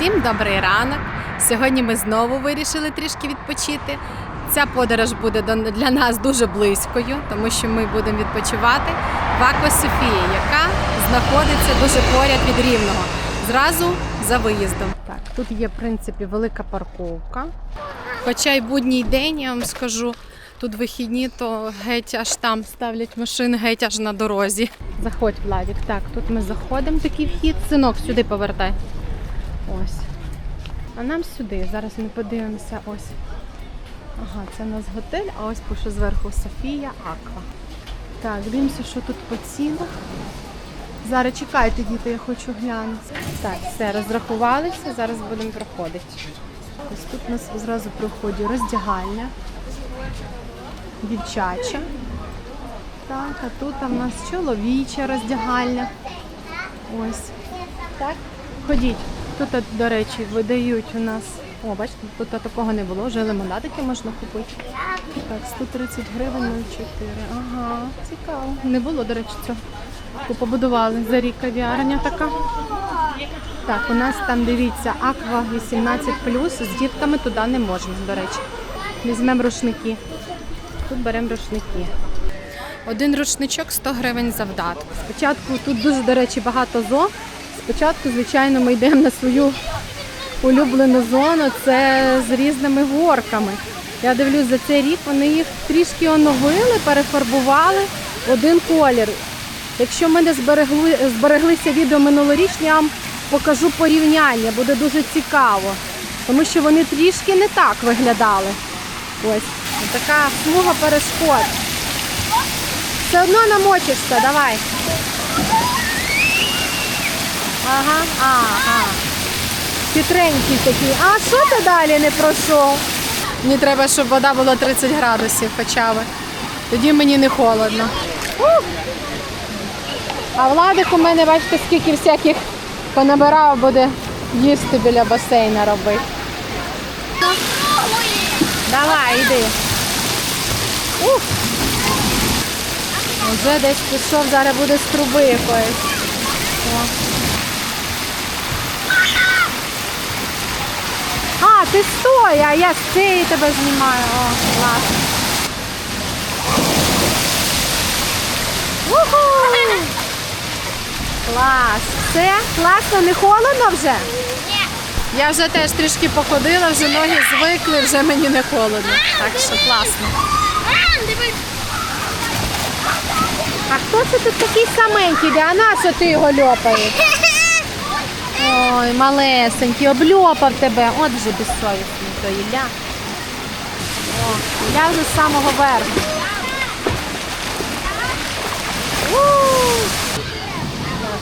Всім добрий ранок. Сьогодні ми знову вирішили трішки відпочити. Ця подорож буде для нас дуже близькою, тому що ми будемо відпочивати в Аква Софія, яка знаходиться дуже поряд від Рівного, зразу за виїздом. Так, тут є в принципі велика парковка. Хоча й будній день, я вам скажу, тут вихідні, то геть аж там ставлять машини, геть аж на дорозі. Заходь, Владік. Так, тут ми заходимо, такий вхід. Синок, сюди повертай. Ось. А нам сюди. Зараз ми подивимося. Ось. Ага, це у нас готель, а ось пише зверху Софія Аква. Так, дивимося, що тут по цінах. Зараз чекайте, діти, я хочу глянути. Так, все, розрахувалися, зараз будемо проходити. Ось тут у нас зразу вході роздягальня, дівчача. Так, а тут у нас чоловіча роздягальня. Ось. Так, ходіть. Тут, до речі, видають у нас. О, бачите, тут такого не було, вже лимонадики можна купити. Так, 130 гривень 0,4. Ага, цікаво. Не було, до речі, цього. Побудували за рік кав'ярня така. Так, у нас там дивіться, аква 18 з дітками туди не можна, до речі. Візьмемо рушники. Тут беремо рушники. Один рушничок 100 гривень за вдатку. Спочатку тут дуже, до речі, багато зон. Спочатку, звичайно, ми йдемо на свою улюблену зону, це з різними горками. Я дивлюсь, за цей рік вони їх трішки оновили, перефарбували в один колір. Якщо в мене зберегли, збереглися відео минулорічні, я вам покажу порівняння, буде дуже цікаво. Тому що вони трішки не так виглядали. Ось така смуга перешкод. Все одно намочишся, давай. Ага, ага. Хитренький такий. А що ти далі не пройшов? Мені треба, щоб вода була 30 градусів хоча б. Тоді мені не холодно. Ух! А Владик у мене, бачите, скільки всяких понабирав, буде їсти біля басейна робити. Давай, йди. Ух! Вже десь пішов, зараз буде з труби якоїсь. А, ти стой, а я з цієї тебе знімаю. О, клас. Уху! Клас. Все, класно, не холодно вже? Ні. Я вже теж трішки походила, вже ноги звикли, вже мені не холодно. Так що класно. А хто це тут такий саменький? А на що ти його льопаєш? Ой, малесенький, обльопав тебе. От вже безсовісний то Ілля. О, Ілля вже з самого верху.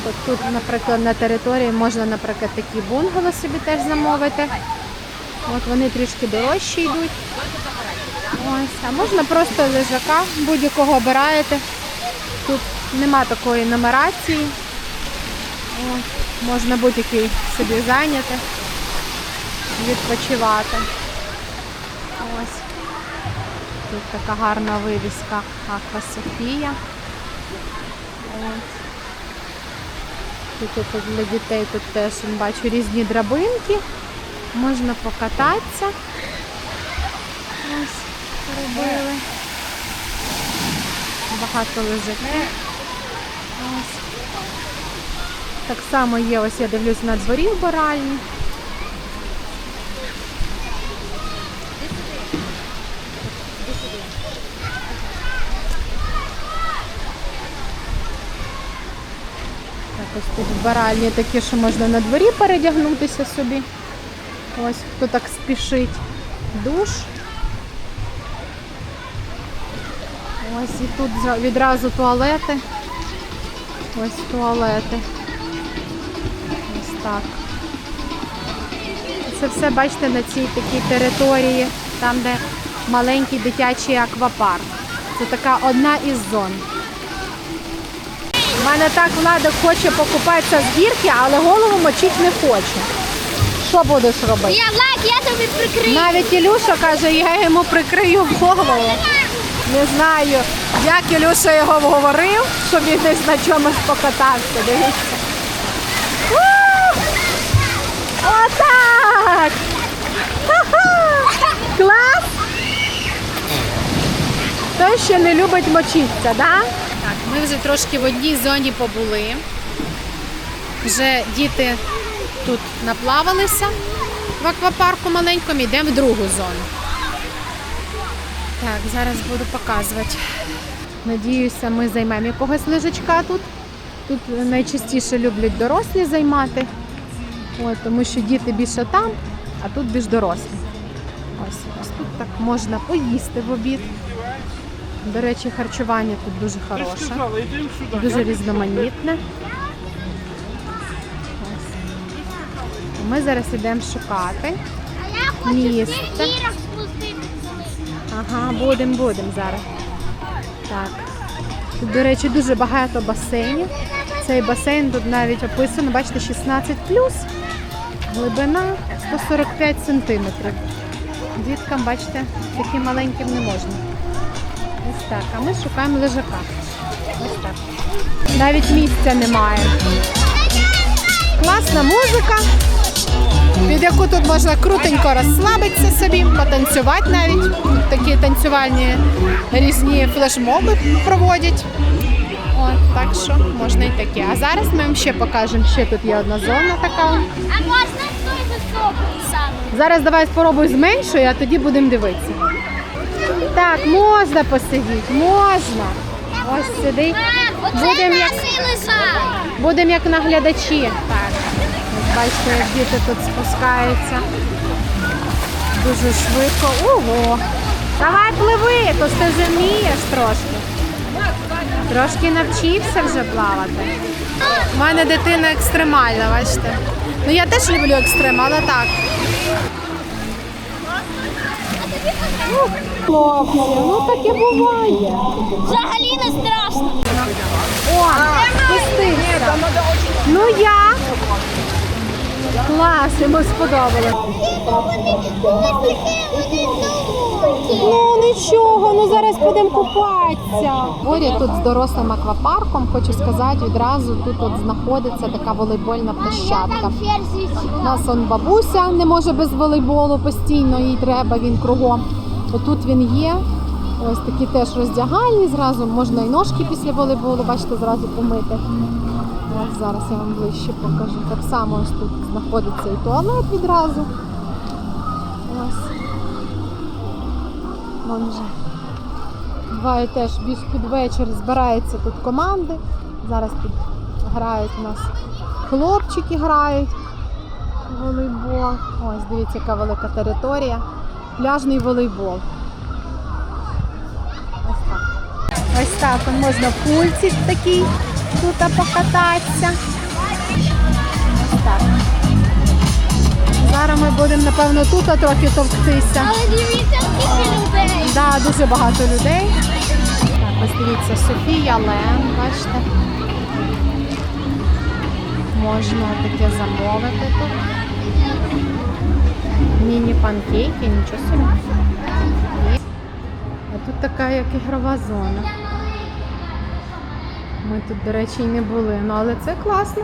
От тут, наприклад, на території можна, наприклад, такі бунгало собі теж замовити. От вони трішки дорожчі йдуть. Ось, а можна просто лежака будь-якого обираєте. Тут нема такої нумерації. От, можна будь-який собі зайняти, відпочивати. Ось. Тут така гарна вивіска Аква Софія. Тут, для дітей тут теж бачу різні драбинки. Можна покататися. Ось робили. Багато лежаків. Ось. Так само є, ось я дивлюсь на дворі вбиральні. Так, ось тут вбиральні такі, що можна на дворі передягнутися собі. Ось хто так спішить. Душ. Ось і тут відразу туалети. Ось туалети. Так. Це все бачите на цій такій території, там де маленький дитячий аквапарк. Це така одна із зон. У мене так влада хоче покупатися з гірки, але голову мочити не хоче. Що будеш робити? Я Влад, я тобі прикрию. Навіть Ілюша каже, я йому прикрию голову. Не знаю, як Ілюша його вговорив, щоб він десь на чомусь покатався. Дивіться. Отак! Клас! Той ще не любить мочитися, да? так? Ми вже трошки в одній зоні побули. Вже діти тут наплавалися в аквапарку маленькому, йдемо в другу зону. Так, зараз буду показувати. Надіюся, ми займемо якогось лежачка тут. Тут найчастіше люблять дорослі займати. От, тому що діти більше там, а тут більш дорослі. Ось, ось тут так можна поїсти в обід. До речі, харчування тут дуже хороше, дуже різноманітне. Ось. Ми зараз йдемо шукати. Місце. Ага, будемо, будемо зараз. Так. Тут, до речі, дуже багато басейнів. Цей басейн тут навіть описано, бачите, 16 глибина 145 сантиметрів. Діткам, бачите, таким маленьким не можна. Ось так. А ми шукаємо лежака. Ось так. Навіть місця немає. Класна музика, під яку тут можна крутенько розслабитися собі, потанцювати навіть. Такі танцювальні різні флешмоби проводять. От, так що можна і таке. А зараз ми вам ще покажемо, ще тут є одна зона така. А можна той високий саме? Зараз давай спробуй з меншою, а тоді будемо дивитися. Так, можна посидіти, можна. Ось сиди. Будемо як, будемо як наглядачі. Так. Бачите, як діти тут спускаються. Дуже швидко. Ого! Давай пливи, то ж ти вмієш трошки. Трошки навчився вже плавати. У мене дитина екстремальна, бачите. Ну я теж люблю екстрем, але так. Хлопці, ну таке буває. Взагалі не страшно. О, спустився. Ну як? Клас, йому сподобалось. Ну нічого, ну зараз будемо купатися. Поряд тут з дорослим аквапарком, хочу сказати, відразу тут от знаходиться така волейбольна площадка. У нас он бабуся не може без волейболу постійно, їй треба, він кругом. Отут він є. Ось такі теж роздягальні, зразу можна і ножки після волейболу, бачите, зразу помити. Ось зараз я вам ближче покажу. Так само ось тут знаходиться і туалет відразу. Ось. Вон вже. Буває теж більш під вечір збираються тут команди. Зараз тут грають у нас хлопчики грають волейбол. Ось дивіться, яка велика територія. Пляжний волейбол. Ось так. Ось так можна пульці такий тут покататися. Зараз ми будемо, напевно, тут трохи товктися. Але дивіться, скільки людей. Да, дуже багато людей. Так, ось дивіться, Софія Лен, бачите. Можна таке замовити тут. Міні-панкейки, нічого собі. А тут така як ігрова зона. Ми тут, до речі, і не були. Ну, але це класно.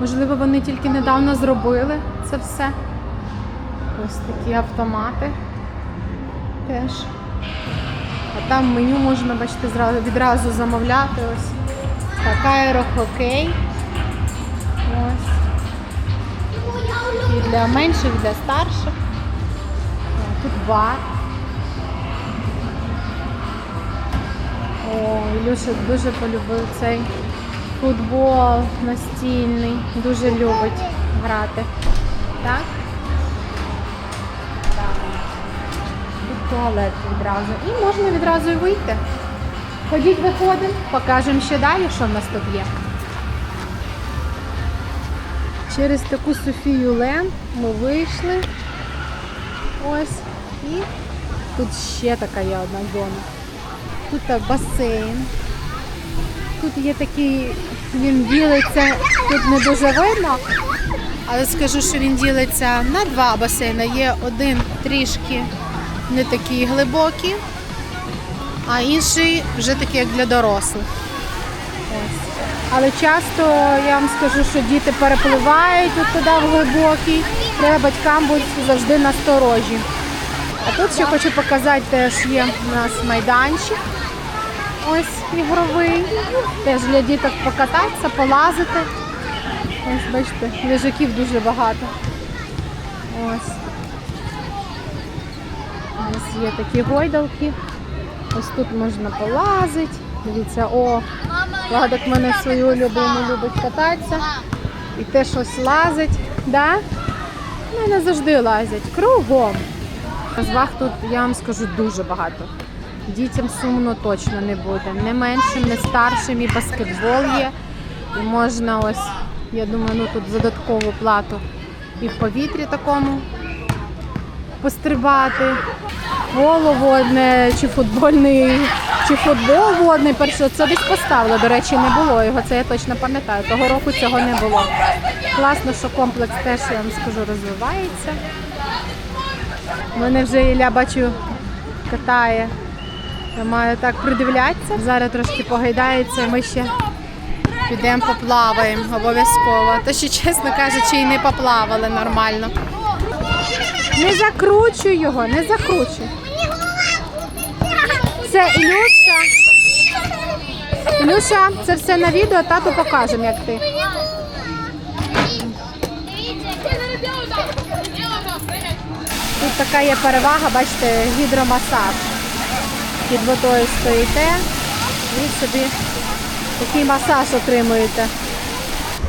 Можливо, вони тільки недавно зробили це все. Ось такі автомати теж. А там меню можна, бачите, відразу замовляти. Ось так, аерохокей. Ось. І для менших, і для старших. Тут бар. О, Ілюша дуже полюбив цей футбол настільний. Дуже любить грати. Так. Туалет відразу. І можна відразу і вийти. Ходіть, виходимо, покажемо ще далі, що в нас тут є. Через таку Софію Лен ми вийшли. Ось. І тут ще така є одна зона. Тут басейн. Тут є такий, він ділиться, тут не дуже видно, але скажу, що він ділиться на два басейни. Є один трішки не такий глибокий, а інший вже такий, як для дорослих. Ось. Але часто я вам скажу, що діти перепливають от туди в глибокий. Треба батькам бути завжди насторожі. А тут ще хочу показати, теж є у нас майданчик. ось ігровий. Теж для діток покататися, полазити. Ось бачите, лежаків дуже багато. Ось. Є такі гойдалки. Ось тут можна полазити. Дивіться, о, Владик мене свою улюблену любить кататися. І те щось лазить. Да? Ну, не завжди лазять. Кругом. Розваг тут, я вам скажу, дуже багато. Дітям сумно точно не буде. Не меншим, не старшим, і баскетбол є. І можна ось, я думаю, ну тут додаткову плату і в повітрі такому пострибати. Поло водне, чи футбольний, чи футбол водний. Це десь поставили. До речі, не було його. Це я точно пам'ятаю. Того року цього не було. Класно, що комплекс теж, я вам скажу, розвивається. У мене вже Ілля бачу катає. Я маю так придивлятися. Зараз трошки погайдається, ми ще підемо поплаваємо обов'язково. То ще, чесно кажучи, і не поплавали нормально. Не закручуй його, не закручуй. Це Ілюша. Ілюша, це все на відео, тату покажемо, як ти. Тут така є перевага, бачите, гідромасаж. Під водою стоїте і собі такий масаж отримуєте.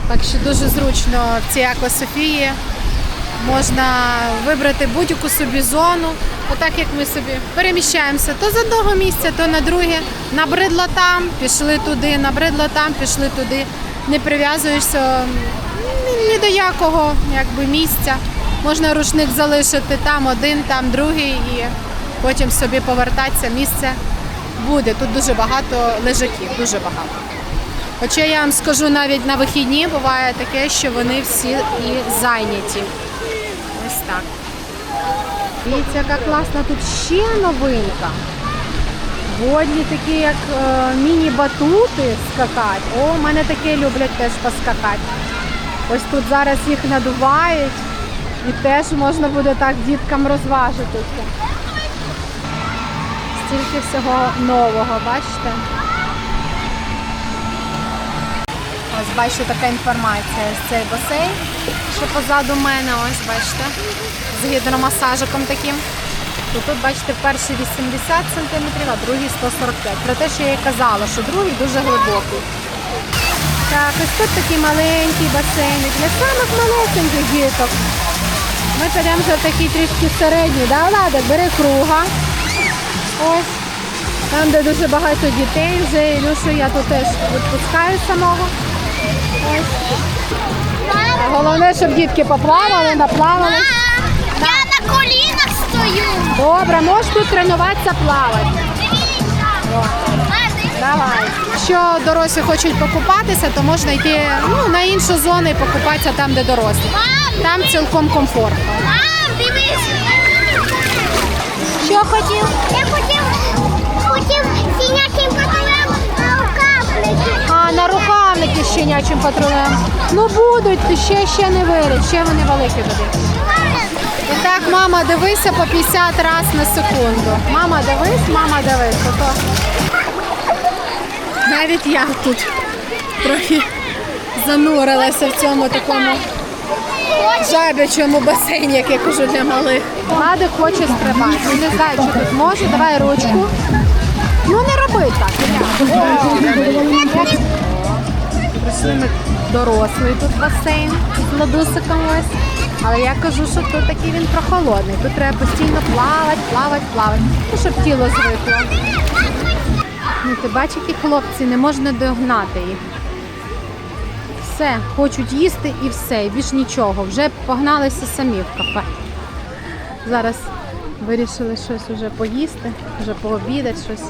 Так що дуже зручно в цій аквасофії. Можна вибрати будь-яку собі зону, отак як ми собі переміщаємося то з одного місця, то на друге. Набридло там, пішли туди, набридло там, пішли туди. Не прив'язуєшся ні- ні до якого якби, місця. Можна рушник залишити там один, там другий і потім собі повертатися. Місце буде. Тут дуже багато лежаків, дуже багато. Хоча я вам скажу, навіть на вихідні буває таке, що вони всі і зайняті. Так. Дивіться, яка класна тут ще новинка. Водні такі, як е, міні-батути скакати. О, у мене таке люблять теж поскакати. Ось тут зараз їх надувають і теж можна буде так діткам розважитися. Стільки всього нового, бачите? Ось бачу така інформація. Ось цей басейн, що позаду мене, ось бачите, з гідромасажиком таким. То тут, бачите, перший 80 см, а другий 145 Про те, що я і казала, що другий дуже глибокий. Так, ось тут такий маленький басейн для самих малесеньких діток. Ми підемо вже такий трішки середній, да, Влада? Бери круга. Ось. Там, де дуже багато дітей, вже Ілюшу я тут теж відпускаю самого. Ось. Головне, щоб дітки поплавали, наплавали. Я на колінах стою. Добре, можеш тут тренуватися плавати. Давай. Якщо дорослі хочуть покупатися, то можна йти ну, на іншу зону і покупатися там, де дорослі. Там цілком комфортно. мам, дивись. Рукавники патрулем. Ну будуть, ще ще не вилять, ще вони великі будуть. І так, мама, дивися по 50 раз на секунду. Мама, дивись, мама, дивись. Ото... Навіть я тут трохи занурилася в цьому такому жабячому басейні, як я кажу для малих. Влади хоче стрибати. Не знаю, чи тут може. Давай ручку. Ну не роби так. Ми дорослий тут басейн з ладусиком ось. Але я кажу, що тут такий він прохолодний. Тут треба постійно плавати, плавати, плавати. Ну, щоб тіло звикло. Ну, ти бачиш, які хлопці, не можна догнати їх. Все, хочуть їсти і все, і більш нічого. Вже погналися самі в кафе. Зараз вирішили щось вже поїсти, вже пообідати, щось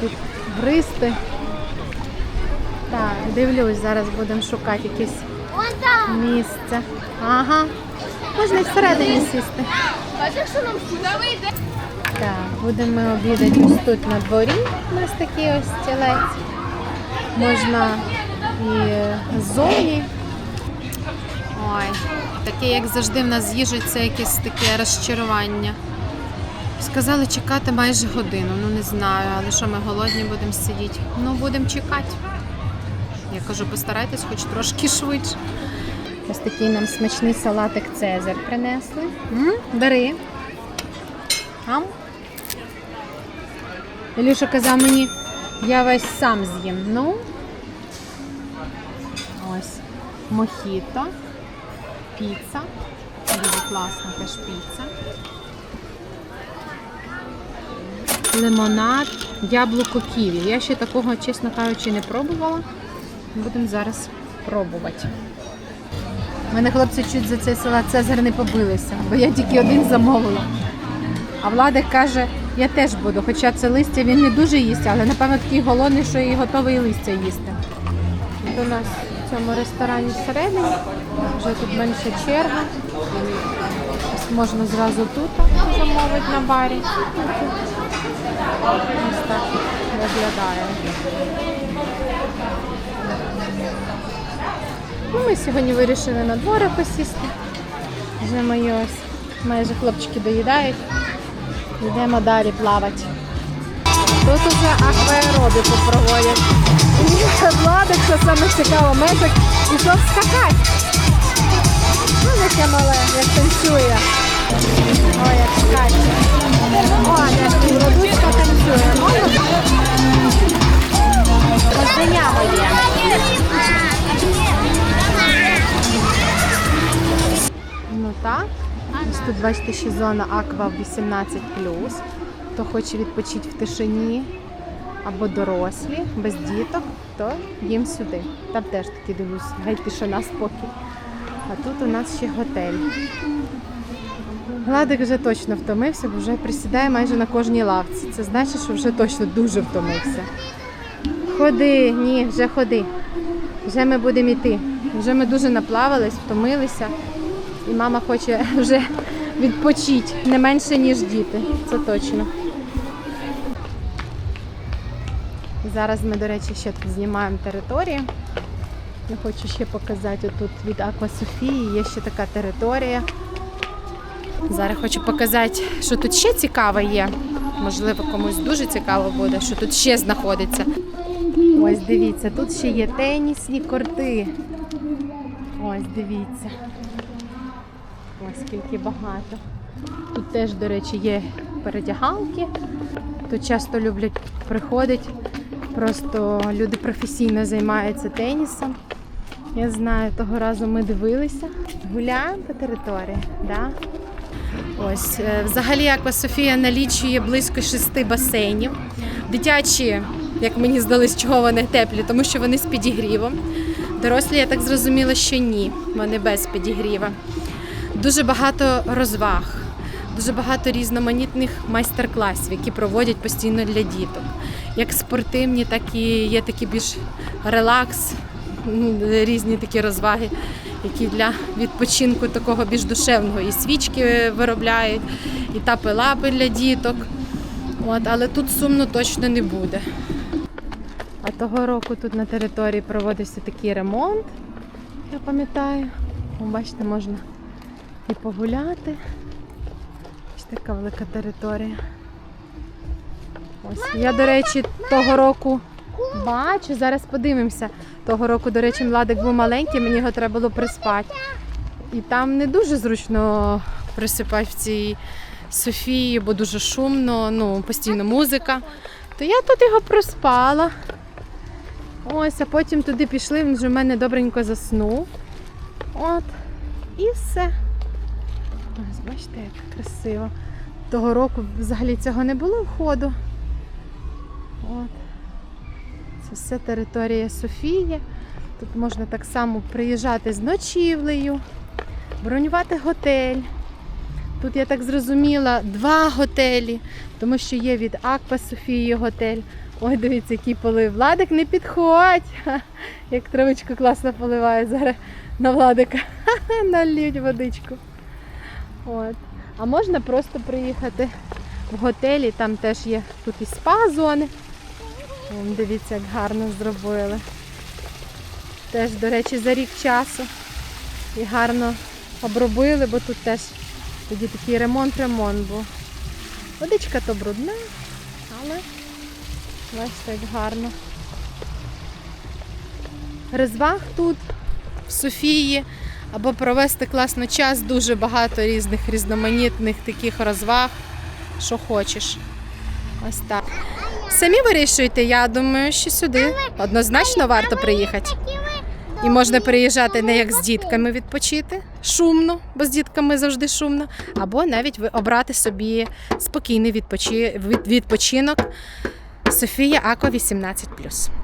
тут гристи. Так, дивлюсь, зараз будемо шукати якесь місце. Ага. Можна і всередині сісти. Так, будемо ми обідати ось тут на дворі. У нас такий ось стілець. Можна і ззовні. Ой, таке, як завжди, в нас їжею це якесь таке розчарування. Сказали чекати майже годину. Ну не знаю, але що ми голодні будемо сидіти? Ну будемо чекати. Я кажу, постарайтесь хоч трошки швидше. Ось такий нам смачний салатик Цезар принесли. М? Бери. Ам? Ілюша казав мені, я весь сам з'їм. Ну. Ось. Мохіто. Піца. Дуже класна теж піца. Лимонад, яблуко ківі. Я ще такого, чесно кажучи, не пробувала. Будемо зараз пробувати. У мене хлопці чуть за цей салат Цезар не побилися, бо я тільки один замовила. А Владик каже, я теж буду, хоча це листя він не дуже їсть, але напевно такий голодний, що і готовий листя їсти. У нас в цьому ресторані всередині, вже тут менша черга. Можна зразу тут замовити на барі. Ось так виглядає. Ну, ми сьогодні вирішили на дворі посісти. Вже мої ось майже хлопчики доїдають. Йдемо далі плавати. Тут уже акваеробіку проводять. Владик, що саме цікаво, мешок пішов скакати. Ну, яке мале, як танцює. Ой, як скаче. О, як Радуська танцює. Можна? Моє. Ну тут бачите, ще зона Аква 18 Хто хоче відпочити в тишині або дорослі, без діток, то їм сюди. Там теж таки дивлюсь, геть тишина спокій. А тут у нас ще готель. Владик вже точно втомився, бо вже присідає майже на кожній лавці. Це значить, що вже точно дуже втомився. Ходи, ні, вже ходи. Вже ми будемо йти. Вже ми дуже наплавались, втомилися. І мама хоче вже відпочити не менше, ніж діти. Це точно. Зараз ми, до речі, ще тут знімаємо територію. Я хочу ще показати отут від Аква Софії. Є ще така територія. Зараз хочу показати, що тут ще цікаве є. Можливо, комусь дуже цікаво буде, що тут ще знаходиться. Ось дивіться, тут ще є тенісні корти. Ось дивіться. Ось скільки багато. Тут теж, до речі, є передягалки. Тут часто люблять приходити. Просто люди професійно займаються тенісом. Я знаю, того разу ми дивилися. Гуляємо по території. Да? Ось, е, взагалі, Аква Софія налічує близько шести басейнів. Дитячі, як мені здалось, чого вони теплі, тому що вони з підігрівом. Дорослі, я так зрозуміла, що ні, вони без підігріва. Дуже багато розваг, дуже багато різноманітних майстер-класів, які проводять постійно для діток. Як спортивні, так і є такі більш релакс, різні такі розваги, які для відпочинку такого більш душевного. І свічки виробляють, і тапи-лапи для діток. От, але тут сумно точно не буде. А того року тут на території проводився такий ремонт, я пам'ятаю. Бачите, можна і погуляти. Ось така велика територія. Ось. Я, до речі, того року бачу, зараз подивимося. Того року, до речі, Владик був маленький, мені його треба було приспати. І там не дуже зручно присипати в цій Софії, бо дуже шумно, ну, постійно музика. То я тут його проспала. Ось, а потім туди пішли, він вже в мене добренько заснув. От. І все. Ось, бачите, як красиво. Того року взагалі цього не було входу. От. Це все територія Софії. Тут можна так само приїжджати з ночівлею, бронювати готель. Тут, я так зрозуміла, два готелі, тому що є від Аква Софії готель. Ой, дивіться, який полив. Владик, не підходь! Як травичку класно поливає зараз на Владика. Налють водичку. От. А можна просто приїхати в готелі, там теж є тут і спа-зони. Дивіться, як гарно зробили. Теж, до речі, за рік часу. І гарно обробили, бо тут теж тоді такий ремонт-ремонт був. Водичка то брудна, але бачите, як гарно. Розваг тут в Софії або провести класно час, дуже багато різних різноманітних таких розваг, що хочеш. Ось так. Самі вирішуйте, я думаю, що сюди однозначно варто приїхати. І можна приїжджати не як з дітками відпочити шумно, бо з дітками завжди шумно, або навіть обрати собі спокійний відпочи... відпочинок Софія Ако 18+.